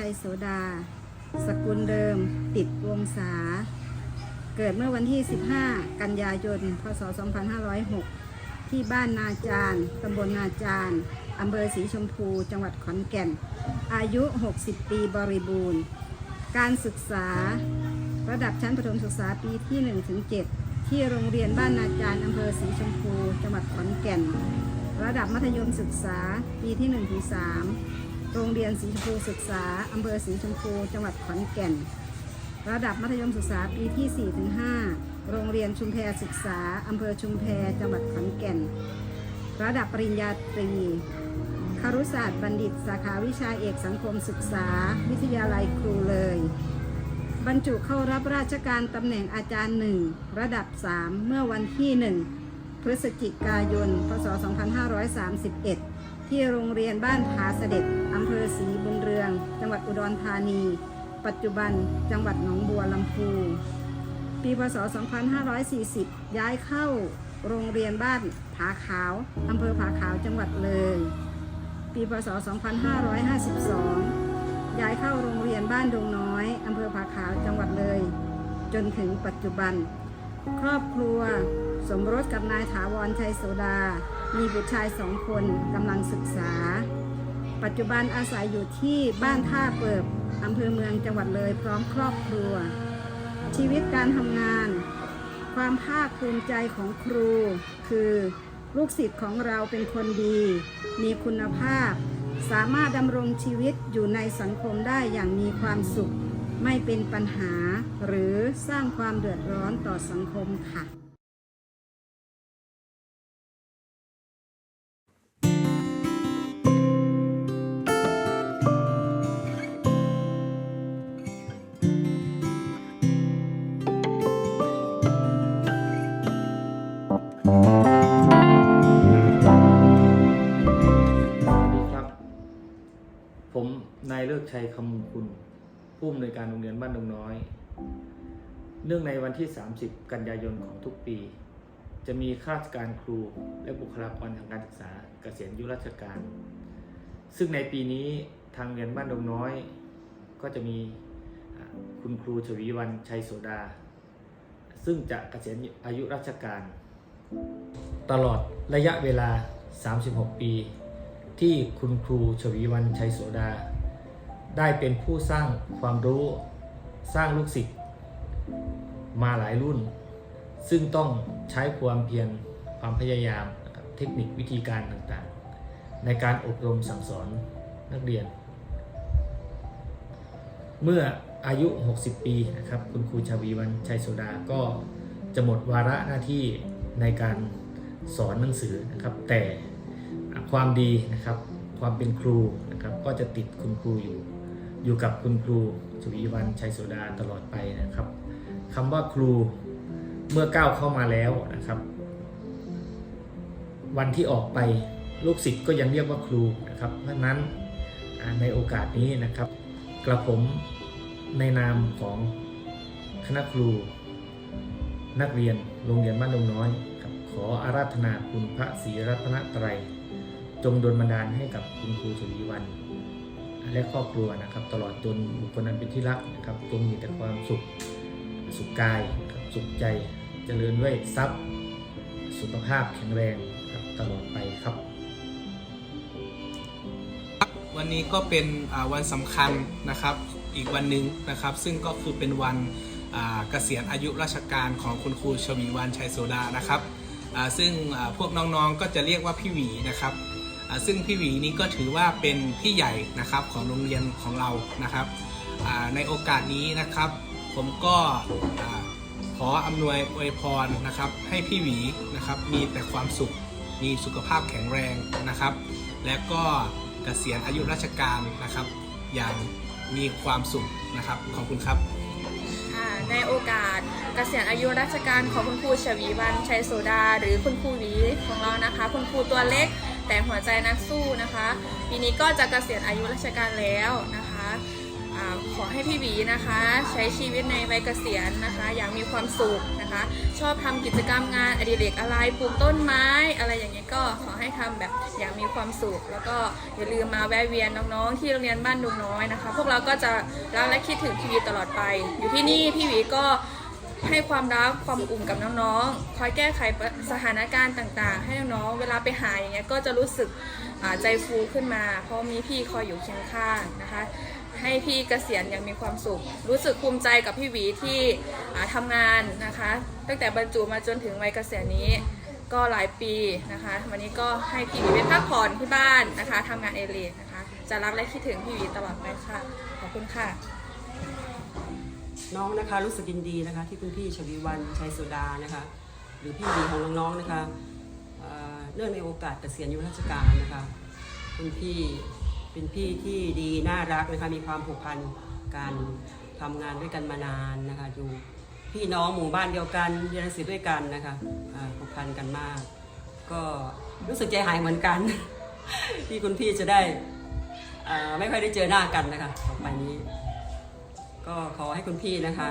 ชัยโสดา สกุลเดิม ติดวงศา เกิดเมื่อวันที่ 15 กันยายน พศ 2506 ที่บ้านนาจารตำบลนาจารอำเภอศรีชมพู จังหวัดขอนแก่น อายุ 60 ปีบริบูรณ์ การศึกษาระดับชั้นประถมศึกษาปีที่1-7ที่โรงเรียนบ้านนาจารอำเภอศรีชมพู จังหวัดขอนแก่น ระดับมัธยมศึกษาปีที่1ถึง3 โรงเรียนสีชมพูศึกษา อำเภอสีชมพู จังหวัดขอนแก่น ระดับมัธยมศึกษาปีที่4ถึง5โรงเรียนชุมแพศึกษา อำเภอชุมแพจังหวัดขอนแก่น ระดับปริญญาตรี ครุศาสตร์บัณฑิต สาขาวิชาเอกสังคมศึกษา วิทยาลัยครูเลย บรรจุเข้ารับราชการตำแหน่งอาจารย์หนึ่งระดับ 3 เมื่อวันที่ 1 พฤศจิกายน พศ 2531 ที่โรงเรียนบ้านผาเสด็จอำเภอศรีบุญเรือง จังหวัดอุดรธานี ปัจจุบันจังหวัดหนองบัวลำพูปีพศ 2540 ย้ายเข้าโรงเรียนบ้านผาขาวอำเภอผาขาวจังหวัดเลย ปีพศ 2552 ย้ายเข้าโรงเรียนบ้านดงน้อยอำเภอผาขาวจังหวัดเลย จนถึงปัจจุบัน ครอบครัวสมรสกับนายถาวรชัยโสดา มีบุตรชายสองคนกำลังศึกษา ปัจจุบันอาศัยอยู่ที่บ้านท่าเปิบอำเภอเมืองจังหวัดเลยพร้อมครอบครัว ชีวิตการทำงาน ความภาคภูมิใจของครู คือลูกศิษย์ของเราเป็นคนดี มีคุณภาพ สามารถดำรงชีวิตอยู่ในสังคมได้อย่างมีความสุข ไม่เป็นปัญหาหรือสร้างความเดือดร้อนต่อสังคมค่ะายเลิกชัยคำมงคุณผู้อำนวยการโรงเรียนบ้านดงน้อย เนื่องในวันที่ 30 กันยายนของทุกปี จะมีข้าราชการครูและบุคลากรทางการศึกษาเกษียณอายุราชการ ซึ่งในปีนี้ทางโรงเรียนบ้านดงน้อย ก็จะมีคุณครูชวีวันชัยโสดา ซึ่งจะเกษียณอายุราชการ ตลอดระยะเวลา 36 ปี ที่คุณครูชวีวันชัยโสดา ได้เป็นผู้สร้างความรู้สร้างลูกศิษย์มาหลายรุ่น ซึ่งต้องใช้ความเพียรความพยายามนะครับเทคนิควิธีการต่างๆ ในการอบรมสั่งสอนนักเรียน เมื่ออายุ 60 ปีนะครับคุณครูชวีวันชัยโสดาก็จะหมดวาระหน้าที่ในการสอนหนังสือนะครับ แต่ความดีนะครับความเป็นครูนะครับก็จะติดคุณครูอยู่ อยู่กับคุณครูชวีวันชัยโสดาตลอดไปนะครับคำว่าครูเมื่อก้าวเข้ามาแล้วนะครับ วันที่ออกไปลูกศิษย์ก็ยังเรียกว่าครูนะครับเพราะนั้นในโอกาสนี้นะครับ กระผมในนามของคณะครู นักเรียนโรงเรียนบ้านดงน้อยครับขออาราธนาคุณพระศรีรัตนตรัย จงดลบันดาลให้กับคุณครูชวีวัน และครอบครัวนะครับ ตลอดจนบุคคลนั้นเป็นที่รักนะครับจงมีแต่ความสุขสุขกายครับสุขใจเจริญด้วยทรัพย์ สุขภาพแข็งแรงครับตลอดไปครับ วันนี้ก็เป็นวันสำคัญนะครับอีกวันหนึ่งนะครับ ซึ่งก็คือเป็นวันเกษียณอายุราชการของคุณครูชวีวันชัยโสดานะครับซึ่งพวกน้องๆก็จะเรียกว่าพี่หวีนะครับ ซึ่งพี่หวีนี้ก็ถือว่าเป็นพี่ใหญ่นะครับของโรงเรียนของเรานะครับในโอกาสนี้นะครับ ผมก็ขออำนวยอวยพรนะครับ ให้พี่หวีนะครับมีแต่ความสุขมีสุขภาพแข็งแรงนะครับ และก็เกษียณอายุราชการนะครับ อย่างมีความสุขนะครับ ขอบคุณครับในโอกาสเกษียณอายุราชการของคุณครูชวีวันชัยโสดา หรือคุณครูหวีของเรานะคะ คุณครูตัวเล็ก แต่หัวใจนักสู้นะคะปีนี้ก็จะเกษียณอายุราชการแล้วนะคะขอให้พี่หวีนะคะ ใช้ชีวิตในวัยเกษียณนะคะ อย่างมีความสุขนะคะ ชอบทำกิจกรรมงานอดิเรกอะไรปลูกต้นไม้ อะไรอย่างเงี้ยก็ขอให้ทำแบบอย่างมีความสุข แล้วก็อย่าลืมมาแวะเวียนน้องๆ ที่โรงเรียนบ้านดุงน้อยนะคะ พวกเราก็จะรักและคิดถึงพี่หวีตลอดไป อยู่ที่นี่พี่หวีก็ ให้ความรักความอุ่มกับน้องๆ คอยแก้ไขสถานการณ์ต่างๆ ให้น้องๆ เวลาไปหาอย่างเงี้ยก็จะรู้สึกใจฟูขึ้นมา เพราะมีพี่คอยอยู่เคียงข้างนะคะ ให้พี่เกษียณอย่างมีความสุข รู้สึกภูมิใจกับพี่หวีที่อ่าทำงานนะคะ ตั้งแต่บรรจุมาจนถึงวัยเกษียณนี้ก็หลายปีนะคะ วันนี้ก็ให้พี่หวีไปพักผ่อนที่บ้านนะคะทำงานเอเลกนะคะ จะรักและคิดถึงพี่หวีตลอดไปค่ะ ขอบคุณค่ะ น้องนะคะรู้สึกยินดีนะคะ ที่คุณพี่ชวีวันชัยสุดานะคะ หรือพี่ดีของน้องๆนะคะเนื่องในโอกาสเกษียณอายุราชการนะคะ คุณพี่เป็นพี่ที่ดีน่ารักนะคะมีความผูกพันการทำงานด้วยกันมานานนะคะอยู่พี่น้องหมู่บ้านเดียวกันเรียนหนังสือด้วยกันนะคะผูกพันกันมาก ก็รู้สึกใจหายเหมือนกัน ที่คุณพี่จะได้ไม่ค่อยได้เจอหน้ากันนะคะต่อไปนี้ ก็ขอให้คุณพี่นะคะ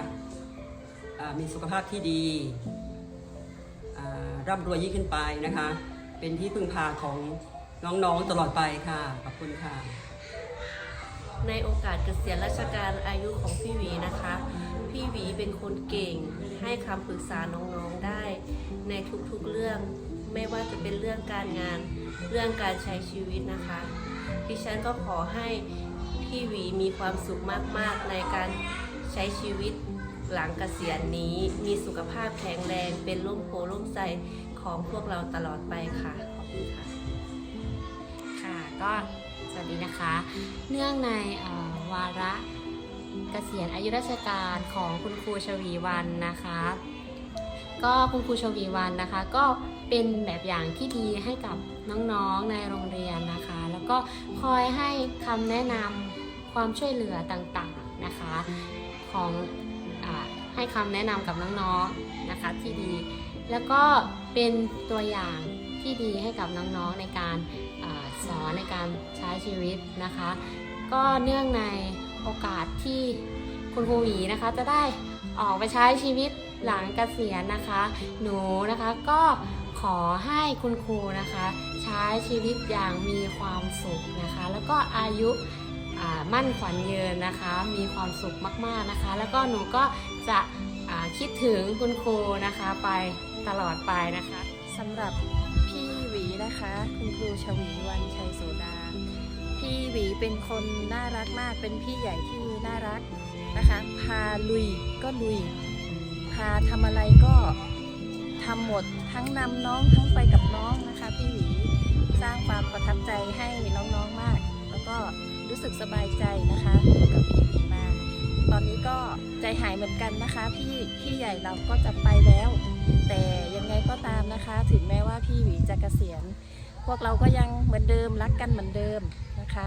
มีสุขภาพที่ดีร่ำรวยยิ่งขึ้นไปนะคะ เป็นที่พึ่งพาของน้องๆตลอดไปค่ะขอบคุณค่ะ ในโอกาสเกษียณราชการอายุของพี่หวีนะคะ พี่หวีเป็นคนเก่งให้คำปรึกษาน้องๆได้ ในทุกๆเรื่องไม่ว่าจะเป็นเรื่องการงานเรื่องการใช้ชีวิตนะคะ ดิฉันก็ขอให้ พี่หวีมีความสุขมากๆ ในการใช้ชีวิตหลังเกษียณนี้ มีสุขภาพแข็งแรงเป็นร่มโพล่มใจของพวกเราตลอดไปค่ะ ขอบคุณค่ะ ค่ะก็สวัสดีนะคะ เนื่องในวาระเกษียณอายุราชการของคุณครูชวีวันนะคะ ก็คุณครูชวีวันนะคะ ก็เป็นแบบอย่างที่ดีให้กับน้องๆในโรงเรียนนะคะ แล้วก็คอยให้คำแนะนำ ความช่วยเหลือต่างๆนะคะของอให้คำแนะนำกับน้องๆนะคะที่ดี แล้วก็เป็นตัวอย่างที่ดีให้กับน้องๆในการอสอนในการใช้ชีวิตนะคะ ก็เนื่องในโอกาสที่คุณครูหวีนะคะจะได้ออกไปใช้ชีวิตหลังเกษียณนะคะ หนูนะคะก็ขอให้คุณครูนะคะ ใช้ชีวิตอย่างมีความสุขนะคะ แล้วก็อายุ มั่นขวัญเยืนนะคะ มีความสุขมากๆนะคะ แล้วก็หนูก็จะคิดถึงคุณครูนะคะไปตลอดไปนะคะสำหรับพี่หวีนะคะ คุณครูชวีวันชัยโสดา พี่หวีเป็นคนน่ารักมากเป็นพี่ใหญ่ที่น่ารักนะคะ พาลุยก็ลุย พาทำอะไรก็ทำหมดทั้งนำน้องทั้งไปกับน้องนะคะ พี่หวีสร้างความประทับใจให้น้องๆมาก แล้วก็ รู้สึกสบายใจนะคะกับพี่หวีมา ตอนนี้ก็ใจหายเหมือนกันนะคะ พี่พี่ใหญ่เราก็จะไปแล้ว แต่ยังไงก็ตามนะคะ ถึงแม้ว่าพี่หวีจะเกษียณ พวกเราก็ยังเหมือนเดิมรักกันเหมือนเดิมนะคะ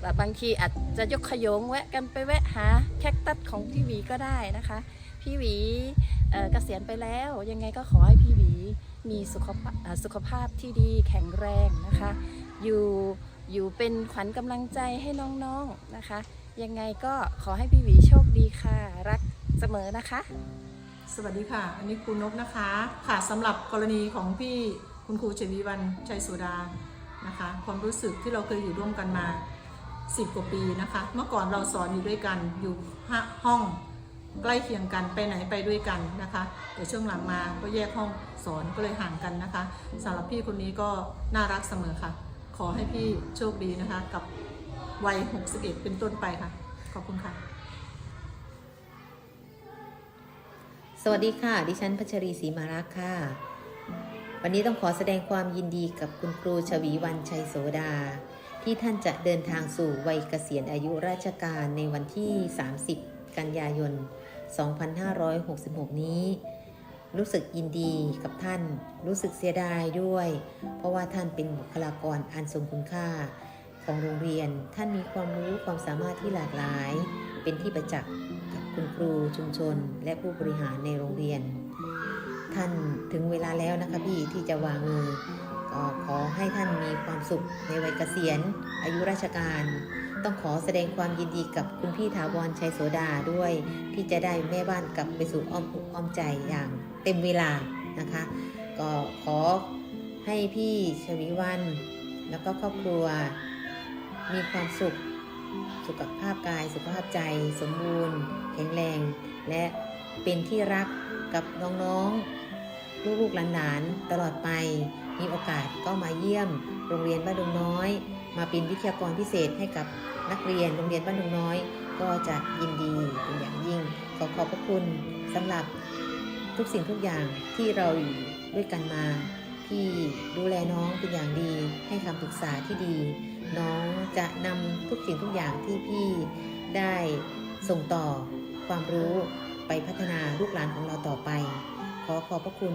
แบบบางทีอาจจะยกขยงแวะกันไปแวะหาแคคตัสของพี่หวีก็ได้นะคะ พี่หวีเกษียณไปแล้วยังไงก็ขอให้พี่หวีมีสุขภาพสุขภาพที่ดีแข็งแรงนะคะ อยู่ อยู่เป็นขวัญกำลังใจให้น้องๆนะคะ ยังไงก็ขอให้พี่หวีโชคดีค่ะ รักเสมอนะคะ สวัสดีค่ะ อันนี้ครูนกนะคะ ค่ะสำหรับกรณีของพี่คุณครูเฉวีวันชัยสุดานะคะ ความรู้สึกที่เราเคยอยู่ร่วมกันมา10กว่าปีนะคะ เมื่อก่อนเราสอนอยู่ด้วยกันอยู่ห้องใกล้เคียงกันไปไหนไปด้วยกันนะคะแต่ช่วงหลังมาก็แยกห้องสอนก็เลยห่างกันนะคะสำหรับพี่คนนี้ก็น่ารักเสมอค่ะ อให้พี่โชคดีนะคะ กับวัย 61 เป็นต้นไปค่ะ ขอบคุณค่ะ สวัสดีค่ะ ดิฉันพัชรีศรีมารักค่ะ วันนี้ต้องขอแสดงความยินดีกับคุณครูชวีวันชัยโสดา ที่ท่านจะเดินทางสู่วัยเกษียณอายุราชการในวันที่ 30 กันยายน 2566 นี้ รู้สึกยินดีกับท่าน รู้สึกเสียดายด้วย เพราะว่าท่านเป็นบุคลากรอันทรงคุณค่า ของโรงเรียน ท่านมีความรู้ความสามารถที่หลากหลาย เป็นที่ประจักษ์กับคุณครูชุมชน และผู้บริหารในโรงเรียน ท่านถึงเวลาแล้วนะคะพี่ที่จะวางมือก็ขอให้ท่านมีความสุขในวัยเกษียณ อายุราชการ ต้องขอแสดงความยินดีกับคุณพี่ถาวรชัยโสดาด้วย ที่จะได้แม่บ้านกลับไปสู่อ้อมอกอ้อมใจอย่าง เต็มเวลานะคะ ก็ขอให้พี่ชวิวัน แล้วก็ครอบครัวมีความสุขสุขภาพกายสุขภาพใจ สมบูรณ์ แข็งแรง และเป็นที่รักกับน้องๆ ลูกๆหลานๆตลอดไป มีโอกาสก็มาเยี่ยม โรงเรียนบ้านดงน้อย มาเป็นวิทยากรพิเศษให้กับนักเรียนโรงเรียนบ้านดงน้อย ก็จะยินดีเป็นอย่างยิ่ง ขอขอบพระคุณสำหรับ ทุกสิ่งทุกอย่างที่เราอยู่ด้วยกันมา พี่ดูแลน้องเป็นอย่างดี ให้คำปรึกษาที่ดี น้องจะนำทุกสิ่งทุกอย่างที่พี่ได้ส่งต่อความรู้ไปพัฒนาลูกหลานของเราต่อไป ขอขอบพระคุณ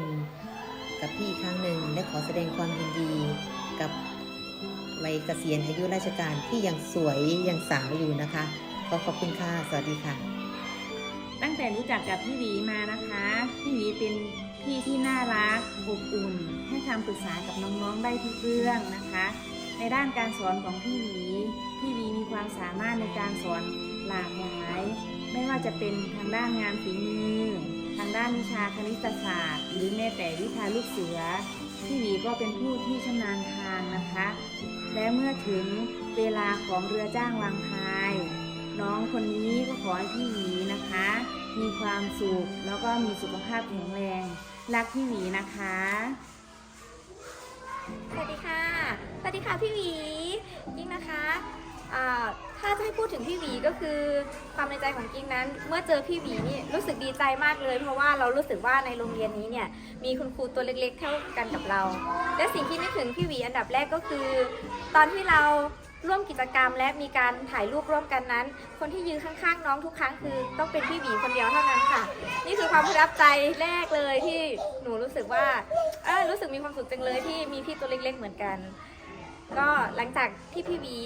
กับพี่อีกครั้งหนึ่งและขอแสดงความยินดีกับวัยเกษียณอายุราชการที่ยังสวยยังสาวอยู่นะคะ ขอขอบคุณค่ะ สวัสดีค่ะ ตั้งแต่รู้จักกับพี่หวีมานะคะ พี่หวีเป็นพี่ที่น่ารักอบอุ่น ให้คำปรึกษากับน้องๆได้ทุกเรื่องนะคะ ในด้านการสอนของพี่หวีพี่หวีมีความสามารถในการสอนหลากหลาย ไม่ว่าจะเป็นทางด้านงานฝีมือ ทางด้านวิชาคณิตศาสตร์ หรือแม้แต่วิชาลูกเสือ พี่หวีก็เป็นผู้ที่ชำนาญทางนะคะ และเมื่อถึงเวลาของเรือจ้างวางพาย น้องคนนี้ก็ขอให้พี่หวีนะคะ มีความสุขแล้วก็มีสุขภาพแข็งแรง รักพี่หวีนะคะ สวัสดีค่ะ สวัสดีค่ะพี่หวียิ่งนะคะอ่าถ้าจะให้พูดถึงพี่หวีก็คือความในใจของกิ้งนั้น เมื่อเจอพี่หวีนี่รู้สึกดีใจมากเลย เพราะว่าเรารู้สึกว่าในโรงเรียนนี้เนี่ยมีคุณครูตัวเล็กๆเท่ากันกับเรา และสิ่งที่นึกถึงพี่หวีอันดับแรกก็คือ ตอนที่เรา ร่วมกิจกรรมและมีการถ่ายรูปร่วมกันนั้น คนที่ยืนข้างๆ น้องทุกครั้งคือ ต้องเป็นพี่หวีคนเดียวเท่านั้นค่ะ นี่คือความประทับใจแรกเลยที่หนูรู้สึกว่าเออรู้สึกมีความสุขจังเลยที่มีพี่ตัวเล็ก ๆ เหมือนกัน ก็หลังจากที่พี่หวี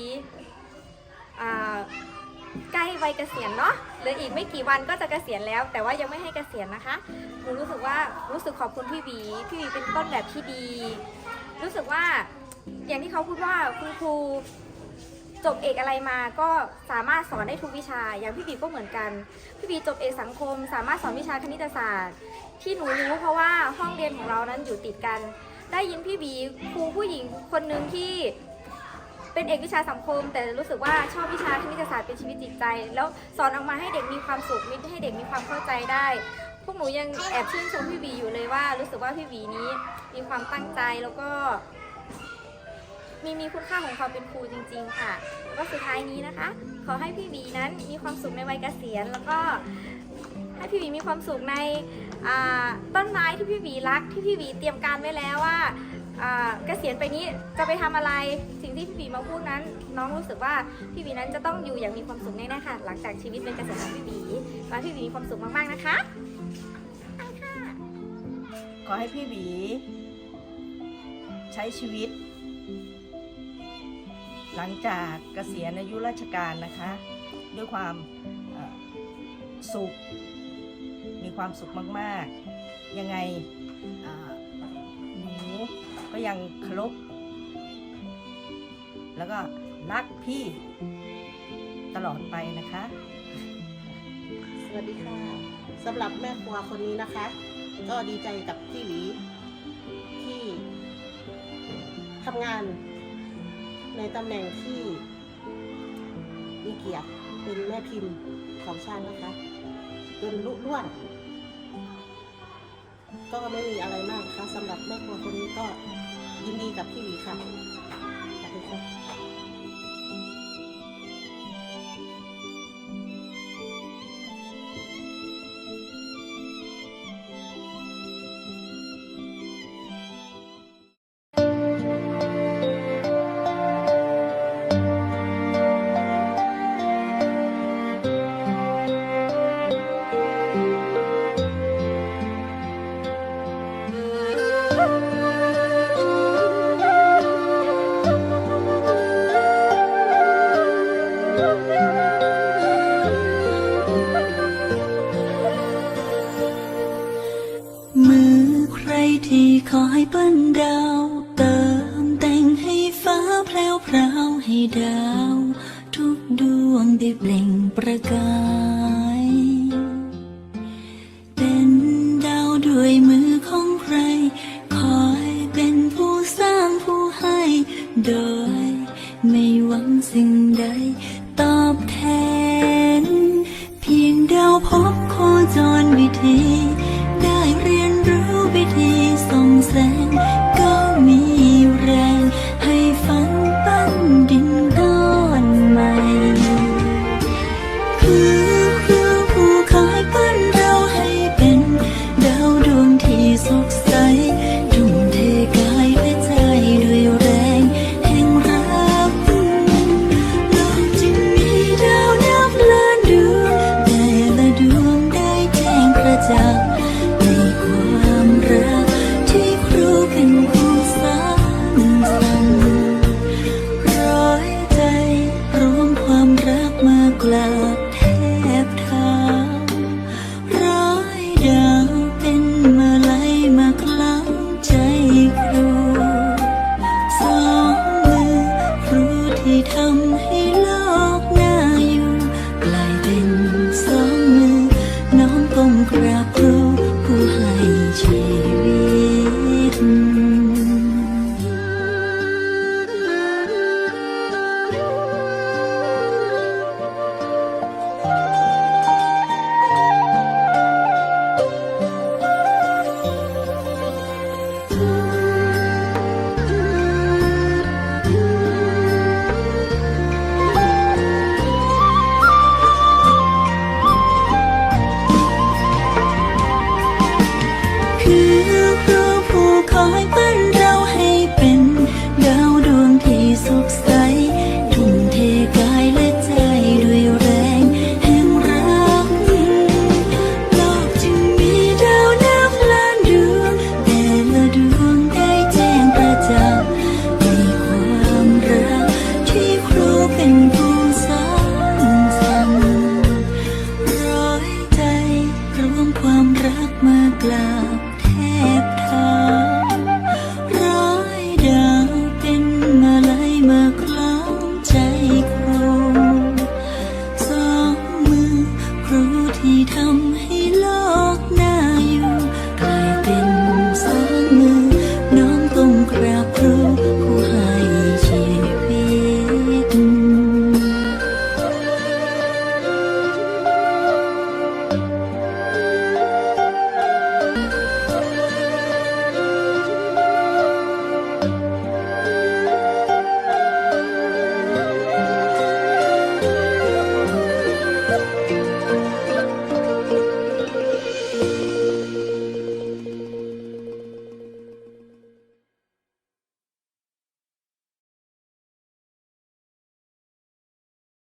ใกล้วัยเกษียณเนาะเหลืออีกไม่กี่วันก็จะเกษียณแล้ว แต่ว่ายังไม่ให้เกษียณนะคะหนูรู้สึกว่ารู้สึกขอบคุณพี่หวีพี่หวีเป็นต้นแบบที่ดี รู้สึกว่าอย่างที่เขาพูดว่าคุณครู จบเอกอะไรมาก็สามารถสอนได้ทุกวิชา อย่างพี่บีก็เหมือนกัน พี่บีจบเอกสังคม สามารถสอนวิชาคณิตศาสตร์ ที่หนูรู้เพราะว่าห้องเรียนของเรานั้นอยู่ติดกัน ได้ยินพี่บีครูผู้หญิงคนหนึ่งที่เป็นเอกวิชาสังคม แต่รู้สึกว่าชอบวิชาคณิตศาสตร์เป็นชีวิตจิตใจ แล้วสอนออกมาให้เด็กมีความสุขมิให้เด็กมีความเข้าใจได้ พวกหนูยังแอบชื่นชมพี่บีอยู่เลยว่า รู้สึกว่าพี่บีนี้มีความตั้งใจแล้วก็ มีมีคุณค่าของความเป็นครูจริง ๆ ค่ะแล้วก็สุดท้ายนี้นะคะ ขอให้พี่บีนั้นมีความสุขในวัยเกษียณ แล้วก็ให้พี่บีมีความสุขในอ่าต้นไม้ที่พี่บีรักที่พี่บีเตรียมการไว้แล้วว่าอ่าเกษียณไปนี้จะไปทำอะไรสิ่งที่พี่บีมาพูดนั้น น้องรู้สึกว่าพี่บีนั้นจะต้องอยู่อย่างมีความสุขแน่ๆค่ะ หลังจากชีวิตเป็นเกษียณของพี่บีขอให้พี่บีมีความสุขมากๆนะคะขอให้พี่หวีใช้ชีวิต หลังจากเกษียณอายุราชการนะคะ ด้วยความสุข มีความสุขมาก ๆ ยังไงหนูก็ยังเคารพแล้วก็รักพี่ตลอดไปนะคะ สวัสดีค่ะสำหรับแม่ครัวคนนี้นะคะ ก็ดีใจกับพี่หวีที่ทำงาน ในตำแหน่งที่มีเกียรติเป็นแม่พิมพ์ของชาตินะคะจนลุล่วน ก็ไม่มีอะไรมากค่ะสำหรับแม่ครัวคนนี้ก็ยินดีกับพี่หวีค่ะขอบคุณค่ะ โดย ไม่หวังสิ่งใดตอบแทน เพียงเราพบโคจรวิธี